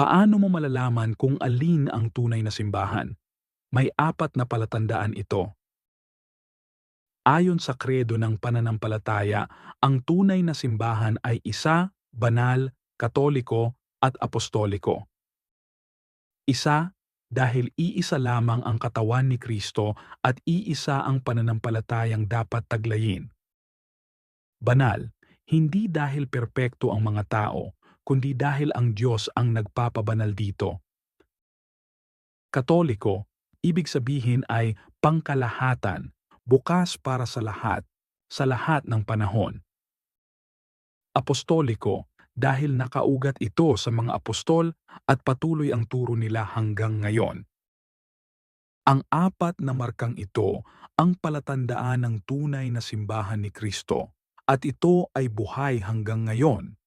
Paano mo malalaman kung alin ang tunay na simbahan? May apat na palatandaan ito. Ayon sa kredo ng pananampalataya, ang tunay na simbahan ay isa, banal, katoliko, at apostoliko. Isa, dahil iisa lamang ang katawan ni Kristo at iisa ang pananampalatayang dapat taglayin. Banal, hindi dahil perpekto ang mga tao, kundi dahil ang Diyos ang nagpapabanal dito. Katoliko, ibig sabihin ay pangkalahatan, bukas para sa lahat, sa lahat ng panahon. Apostoliko, dahil nakaugat ito sa mga apostol at patuloy ang turo nila hanggang ngayon. Ang apat na markang ito ang palatandaan ng tunay na simbahan ni Kristo at ito ay buhay hanggang ngayon.